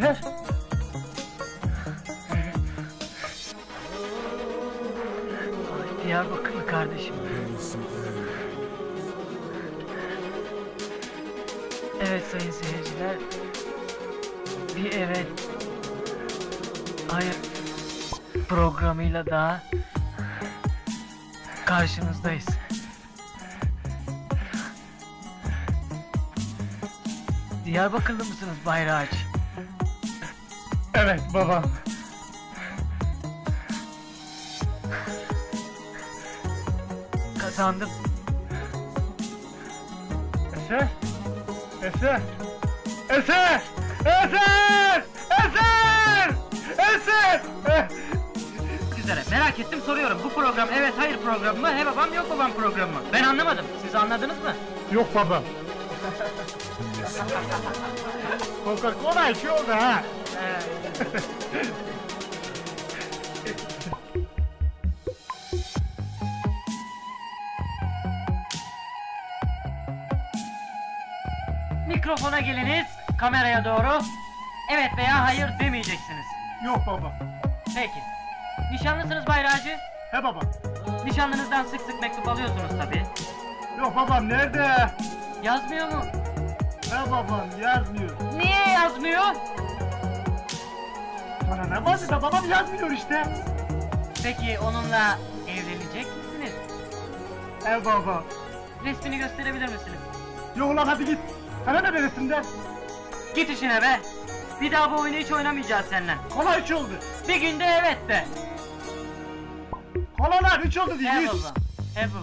Eser. Diyarbakırlı kardeşim. Evet sayın seyirciler. Bir evet. Hayır programıyla daha karşınızdayız. Diyarbakırlı mısınız Bayrağaç? Evet babam. Kazandım. Eser! Eser! Eser! Eser! Eser! Eser! Sizlere merak ettim soruyorum. Bu program evet hayır programı mı? He babam yok babam programı mı? Ben anlamadım. Siz anladınız mı? Yok baba. Coca-Cola içiyor da ha. Mikrofona geliniz. Kameraya doğru. Evet veya hayır demeyeceksiniz. Yok baba. Peki. Nişanlısınız bayrağcı. He baba. Nişanlınızdan sık sık mektup alıyorsunuz tabi. Yok babam nerede? Yazmıyor mu? He babam yazmıyor. Niye yazmıyor? Bana ne vardı da babam yazmıyor işte. Peki onunla evlenecek misiniz? He baba. Resmini gösterebilir misiniz? Yok lan hadi git. Sana ne resimden? Git işine be. Bir daha bu oyunu hiç oynamayacağız seninle. Kola üç oldu. Bir günde evet de. Kolalar üç oldu diye. He yüz. baba. He baba.